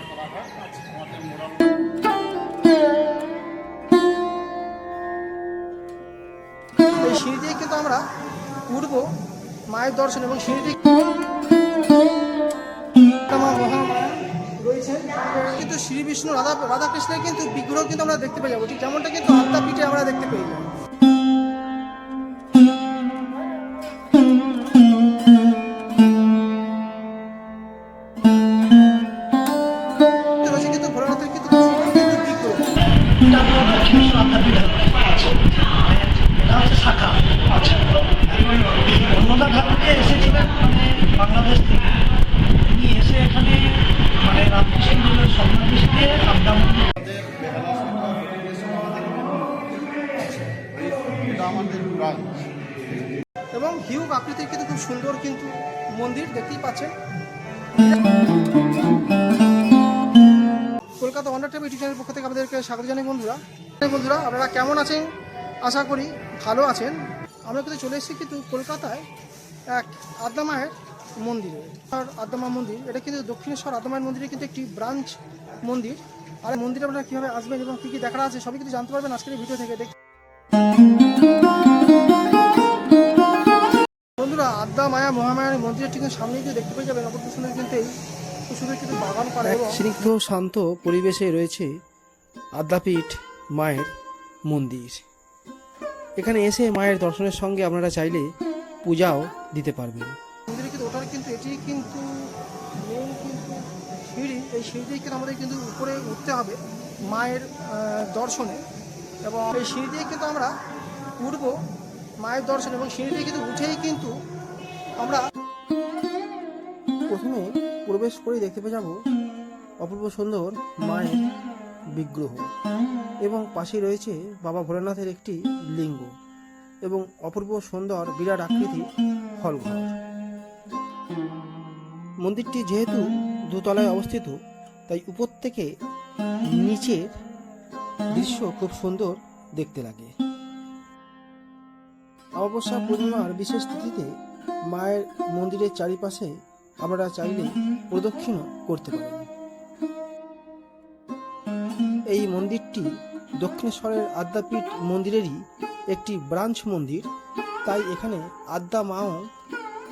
আদ্দামায়ের করা আমাদের মোরাল এই সিঁড়ি দিয়ে কিন্তু আমরা উঠব মায়ের দর্শন এবং সিঁড়ি দিয়ে কিন্তু শ্রী বিষ্ণু রাধা রাধাকৃষ্ণের কিন্তু বিগ্রহ কিন্তু আমরা দেখতে পেয়ে যাব। ঠিক যেমনটা কিন্তু আদ্যাপীঠে আমরা দেখতে পেয়ে যাই আকৃতির কিন্তু খুব সুন্দর কিন্তু মন্দির দেখতেই পাচ্ছেন। কলকাতা টাইম ইউটিউব চ্যানেলের পক্ষ থেকে আপনাদেরকে স্বাগত জানাই বন্ধুরা। বন্ধুরা, আপনারা কেমন আছেন? আশা করি ভালো আছেন। আমরা কিন্তু চলে এসেছি কিন্তু কলকাতায় এক আদ্যামায়ের মন্দিরে। আর আদ্যামা মন্দির, এটা কিন্তু দক্ষিণেশ্বর আদ্যামায়ের মন্দিরে কিন্তু একটি ব্রাঞ্চ মন্দির। আর মন্দিরে আপনারা কীভাবে আসবেন এবং কী কী দেখার আছে, সবই কিন্তু জানতে পারবেন আজকের ভিডিও থেকে। দেখ বন্ধুরা মায়া মহামায়ার মন্দিরের ঠিক সামনে কিন্তু দেখতে পেয়ে যাবেন। অপর পিছনে কিন্তু এই খুব কিন্তু বাগান করা স্নিগ্ধ শান্ত পরিবেশে রয়েছে আদ্যাপীঠ মায়ের মন্দির। এখানে এসে মায়ের দর্শনের সঙ্গে আপনারা চাইলে পূজাও দিতে পারবেন। মন্দিরে কিন্তু ওঠার কিন্তু এটি কিন্তু মেন কিন্তু সিঁড়ি। এই সিঁড়ি কিন্তু আমাদের কিন্তু উপরে উঠতে হবে মায়ের দর্শনে। এবং এই সিঁড়ি দিয়ে কিন্তু আমরা উঠব মায়ের দর্শন। এবং সিঁড়ি দিয়ে কিন্তু উঠেই কিন্তু আমরা প্রথমে প্রবেশ করে দেখতে পেয়ে যাব অপূর্ব সুন্দর মায়ের বিগ্রহ এবং পাশে রয়েছে বাবা ভোলানাথের একটি লিঙ্গ এবং অপূর্ব সুন্দর বিরাট আকৃতির হলঘর মন্দিরটি যেহেতু দোতলায় অবস্থিত, তাই উপর থেকে নিচের দৃশ্য খুব সুন্দর দেখতে লাগে। অমাবস্যা পূর্ণিমার বিশেষ তিথিতে মায়ের মন্দিরের চারিপাশে আপনারা চাইলে প্রদক্ষিণও করতে পারেন এই মন্দিরটি দক্ষিণেশ্বরের আদ্যাপীঠ মন্দিরেরই একটি ব্রাঞ্চ মন্দির, তাই এখানে আদ্যা মাও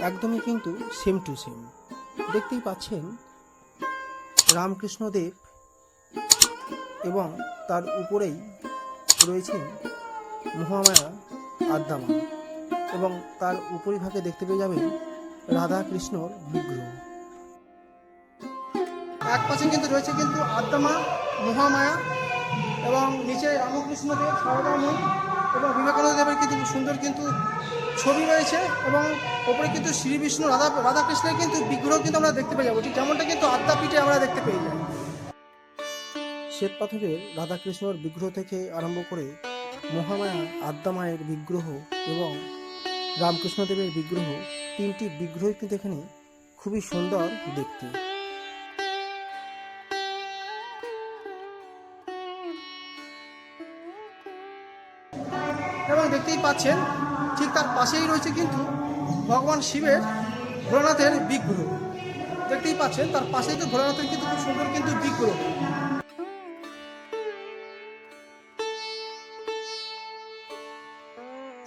একদমই কিন্তু সেম টু সেম দেখতেই পাচ্ছেন রামকৃষ্ণদেব এবং তার উপরেই রয়েছেন মহামায়া আদ্যামা এবং তার উপরিভাগে দেখতে পেয়ে যাবেন রাধা কৃষ্ণর বিগ্রহ। এক পাশে কিন্তু রয়েছে কিন্তু আদ্যামা, মহামায়া এবং নিচে রামকৃষ্ণদেব সারদাময় এবং বিবেকানন্দ দেবের কিন্তু সুন্দর কিন্তু ছবি রয়েছে এবং ওপরে কিন্তু শ্রী বিষ্ণু, রাধা, রাধাকৃষ্ণের কিন্তু বিগ্রহ কিন্তু আমরা দেখতে পেয়ে যাব। ঠিক যেমনটা কিন্তু আদ্যাপীঠে আমরা দেখতে পেয়ে যাই। শ্বেত পাথরের রাধাকৃষ্ণর বিগ্রহ থেকে আরম্ভ করে মহামায়া, আদ্যামায়ের বিগ্রহ এবং রামকৃষ্ণদেবের বিগ্রহ তিনটি বিগ্রহ কিন্তু এখানে খুবই সুন্দর দেখতে। এবং দেখতেই পাচ্ছেন, ঠিক তার পাশেই রয়েছে কিন্তু ভগবান শিবের ভোলানাথের বিগ্রহ। দেখতেই পাচ্ছেন, তার পাশেই তো ভোলানাথের কিন্তু খুব সুন্দর কিন্তু বিগ্রহ।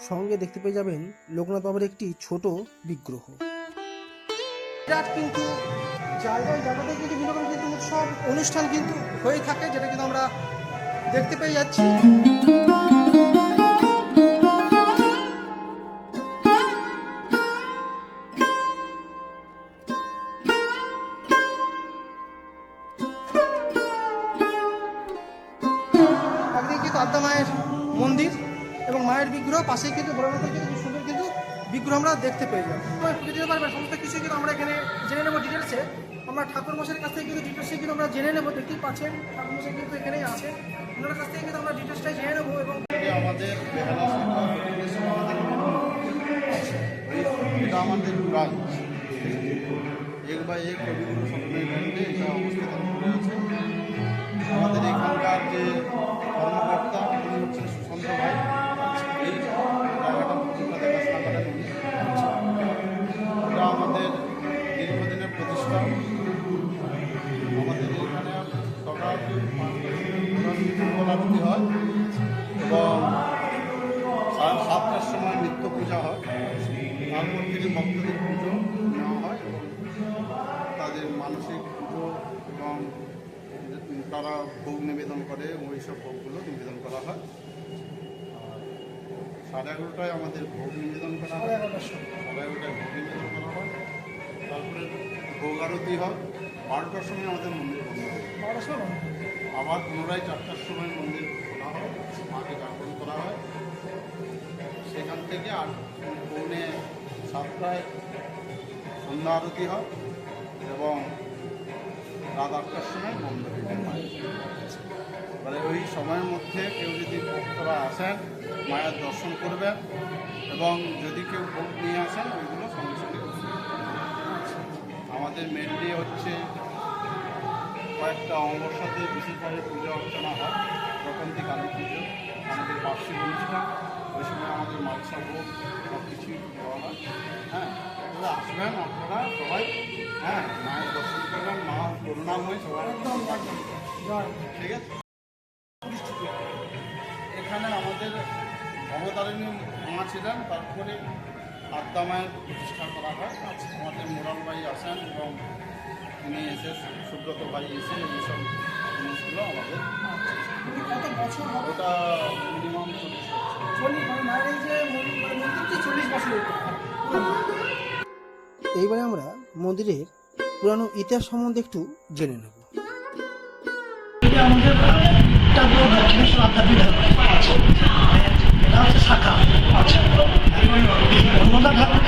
সঙ্গে দেখতে পেয়ে যাবেন লোকনাথ বাবার একটি ছোট বিগ্রহ। কিন্তু কিন্তু কিন্তু উৎসব অনুষ্ঠান কিন্তু হয়ে থাকে, যেটা কিন্তু আমরা দেখতে পেয়ে যাচ্ছি। আমরা দেখতে পেয়ে যাব। দিতে পারবে, সমস্ত কিছু কিন্তু আমরা এখানে জেনে নেব ডিটেলসে আমরা ঠাকুর মশাইয়ের কাছ থেকে কিন্তু ডিটেলসে কিন্তু আমরা জেনে নেব, দেখতেই পাচ্ছেন ঠাকুর মশাই কিন্তু এখানেই আছে ওনার কাছ থেকে কিন্তু আমরা ডিটেলসটাই জেনে নেব এবং আমাদের এটা আমাদের এক বাই এক কবিগুরু আছে। আমাদের এখানকার যে কর্মকর্তা, উনি হচ্ছেন সুশান্ত ভাই। পুজো এবং তারা ভোগ নিবেদন করে ওই সব ভোগগুলো নিবেদন করা হয়। সাড়ে এগারোটায় আমাদের ভোগ নিবেদন করা হয়। সাড়ে এগারোটায় ভোগ নিবেদন করা হয়। তারপরে ভোগ আরতি হয়। বারোটার সময় আমাদের মন্দির বন্ধ হয়। আবার পুনরায় চারটার সময় মন্দির খোলা হয়। মাকে জাগরণ করা হয়। সেখান থেকে আট পৌনে সাতটায় সন্ধ্যা আরতি হয়। এবং রাত আটটার সময় বন্ধ হয়ে যায় মানে ওই সময়ের মধ্যে কেউ যদি ভক্তরা আসেন, মায়ের দর্শন করবেন এবং যদি কেউ ভোগ নিয়ে আসেন, ওইগুলো সঙ্গে সঙ্গে আমাদের মেনলি হচ্ছে কয়েকটা অমাবস্যাতে বিশেষভাবে পুজো অর্চনা হয়। প্রকন্তি কালী পুজো, আমাদের বার্ষিক অনুষ্ঠান। ওই সময় আমাদের মালসা ভোগ সব কিছুই হয়। হ্যাঁ? আপনারা আসবেন আপনারা? সবাই? হ্যাঁ মায়ের দর্শন করবেন মা করুণাময় সবাই ঠিক আছে? এখানে আমাদের ভবতারিণী মা ছিলেন তারপরে আদ্যা মায়ের প্রতিষ্ঠা করা হয়। আমাদের মোরাল ভাই আসেন এবং তিনি এসে সুব্রত ভাই এসে এইসব জিনিসগুলো আমাদের বছর ওটা মিনিমাম চল্লিশ বছর। চল্লিশ মানে মন্দির মানে চল্লিশ বছর এইবারে আমরা মন্দিরের পুরানো ইতিহাস সম্বন্ধে একটু জেনে নেব।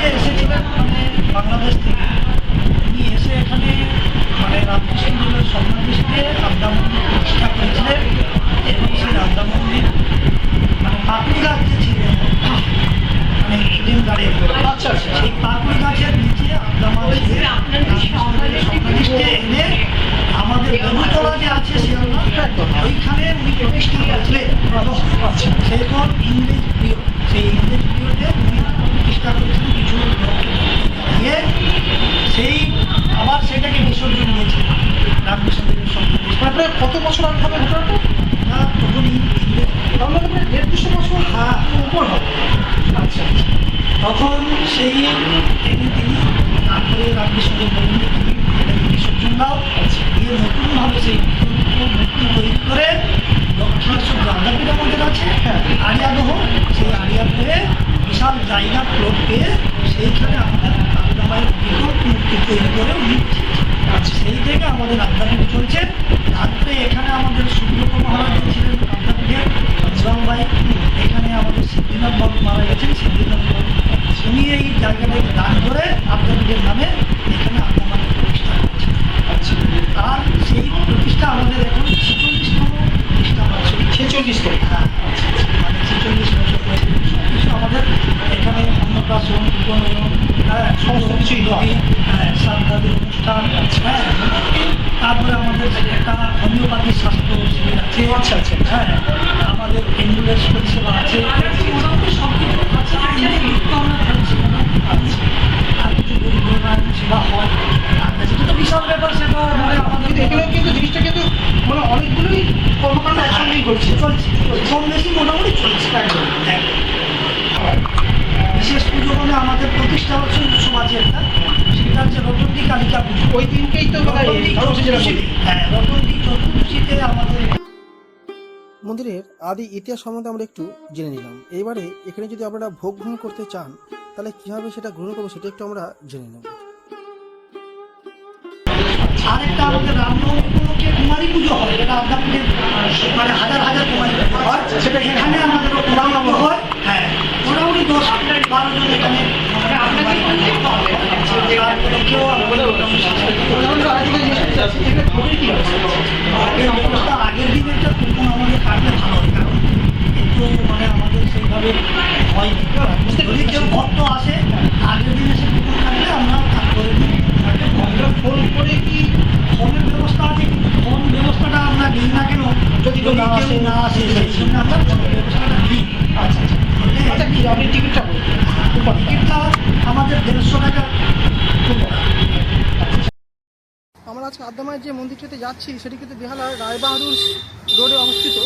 এসেছিলেন মানে বাংলাদেশ থেকে এসে এখানে মানে এবং সেই আদ্যা মন্দির মানে পাকুড়ি গাছ ছিলেন মানে ইডেন গার্ডেন আচ্ছা আচ্ছা সেই পাকুড়ি গাছের নিচে আদ্যা মাছ স্বপ্নদৃষ্টি এনে আমাদের বেগুতলা যে আছে শিয়ালদা ওইখানে উনি প্রতিষ্ঠা করেছিলেন সেরকম ইংরেজ সেই ইংরেজ পিরিয়ডে উনি প্রতিষ্ঠা করেছিলেন কিছু দিয়ে সেই আবার সেটাকে বিসর্জন দিয়েছিলেন রামকৃষ্ণদেবের সঙ্গে। তারপরে কত বছর আগে হবে ঘটনাটা? তখন ইংরেজ প্রায় দেড় দুশো বছর হ্যাঁ উপর হবে। আচ্ছা আচ্ছা। তখন সেই তিনি তিনি তারপরে রামকৃষ্ণদেব বললেন যে তুমি বিসর্জন দাও। দিয়ে নতুনভাবে সেই মূর্তি তৈরি করে দক্ষিণেশ্বর জাদাপীঠ আমাদের আছে আরিয়াদহ সেই আরিয়াদহে বিশাল জায়গা প্লট পেয়ে সেইখানে আমাদের আদ্যামায়ের বিকল্প মূর্তি তৈরি করে উনি আচ্ছা সেই থেকে আমাদের আদ্যাপীঠ চলছে তারপরে এখানে আমাদের সুব্রত মহারাজ ছিলেন আদ্যাপীঠের ইসলাম ভাই এখানে আমাদের সিদ্ধিনাথ বাবু মারা গেছেন সিদ্ধিনাথ বাবু উনি এই জায়গাটাকে দান করে আদ্যাপীঠের নামে এখানে আদ্যামায়ের প্রতিষ্ঠা করেছেন আচ্ছা আর সেই প্রতিষ্ঠা আমাদের এখন ছেচল্লিশতম প্রতিষ্ঠা আছে ছেচল্লিশতম হ্যাঁ মানে ছেচল্লিশ বছর হয়েছে সবকিছু আমাদের এখানে অন্নপ্রাশন উপনয়ন হ্যাঁ সমস্ত কিছুই হয় হ্যাঁ সান্তাদের অনুষ্ঠান হ্যাঁ তারপরে আমাদের একটা হোমিওপ্যাথি স্বাস্থ্য শিবির আছে আচ্ছা, আচ্ছা। হ্যাঁ আমাদের অ্যাম্বুলেন্স পরিষেবা আছে মোটামুটি সব কিছু আছে এনে লিপ্ত আমরা থাকছি আচ্ছা আর কিছু গরিব কল্যাণ সেবা হয় আর সেটা তো বিশাল ব্যাপার সেটা মানে আমাদের কিন্তু এখানে কিন্তু জিনিসটা কিন্তু মানে অনেকগুলোই কর্মকাণ্ড একসঙ্গেই করছে চলছে কম বেশি মোটামুটি চলছে একদম একদম। বিশেষ পুজো মানে আমাদের প্রতিষ্ঠা হচ্ছে উৎসব আছে একটা সেটা হচ্ছে রতন্তি কালিকা পুজো ওই দিনকেই তো বোধহয় রতন্তি ধর্মসূচি যেটা বলি। চতুর্দশী হ্যাঁ রতন্তি চতুর্দশীতে আমাদের মন্দিরের আদি ইতিহাস সম্বন্ধে আমরা একটু জেনে নিলাম। এবারে এখানে যদি আপনারা ভোগ গ্রহণ করতে চান তাহলে কীভাবে সেটা গ্রহণ করব সেটা একটু আমরা জেনে নেব। আরেকটা আমাদের রামনবমী উপলক্ষে কুমারী পুজো হয় যেটা আদ্যাপীঠের মানে হাজার হাজার কুমারী হয়। সেটা এখানে আমাদের হয়। আগের ব্যবস্থা আগের আমাদের কাটলে ভালো হয় কারণ একটু মানে আমাদের সেইভাবে হয়। যদি কেউ ভক্ত আসে আগের দিনে সে কুপন কাটলে আমরা দিই। আমরা ফোন করে কি ফোনের ব্যবস্থা আছে? ফোন ব্যবস্থাটা আমরা দিই না কেন? যদি না আসে না আসে সেই জন্য আমরা ফোনের ব্যবস্থাটা দিই আচ্ছা আচ্ছা আচ্ছা কি আপনি টিকিটটা বলুন টিকিটটা আমাদের দেড়শো টাকা কুপন আদ্যামায়ের যে মন্দিরটিতে যাচ্ছি, সেটি কিন্তু বেহালার রায়বাহাদুর রোডে অবস্থিত।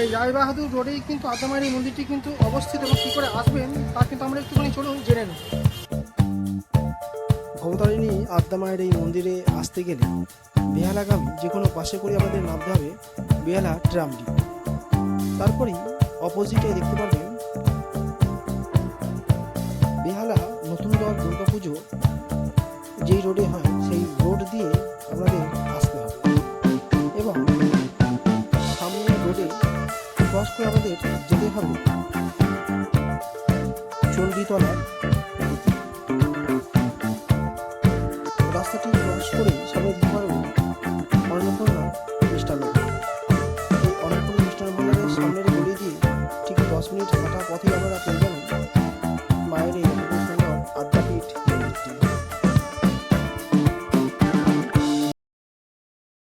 এই রায়বাহাদুর রোডেই কিন্তু আদ্যামায়ের এই মন্দিরটি কিন্তু অবস্থিত এবং কী করে আসবেন, তা কিন্তু আমরা একটুখানি চলুন জেনে নিই তারিণী আদ্যা মায়ের এই মন্দিরে আসতে গেলে বেহালাগামী যে কোনো বাসে করে আমাদের নামতে হবে বেহালা ট্রামডি। তারপরেই অপোজিটে দেখতে পারবেন বেহালা নতুন দল দুর্গাপুজো যেই রোডে হয়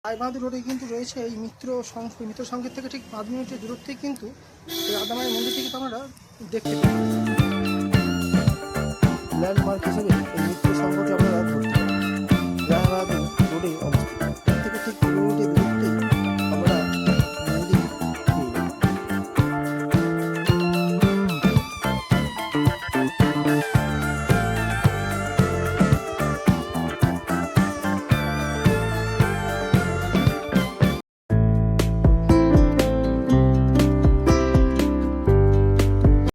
রায়বাহাদুর রোডে কিন্তু রয়েছে এই মিত্র সংঘ মিত্র সংঘের থেকে ঠিক পাঁচ মিনিটের দূরত্বে কিন্তু রাধামায়ের মন্দিরটি কিন্তু আমরা দেখতে পাই। ল্যান্ডমার্ক হিসেবে এই মিত্র সংঘটি আমরা ধরতে রায়বাহাদুর রোডে অবস্থিত।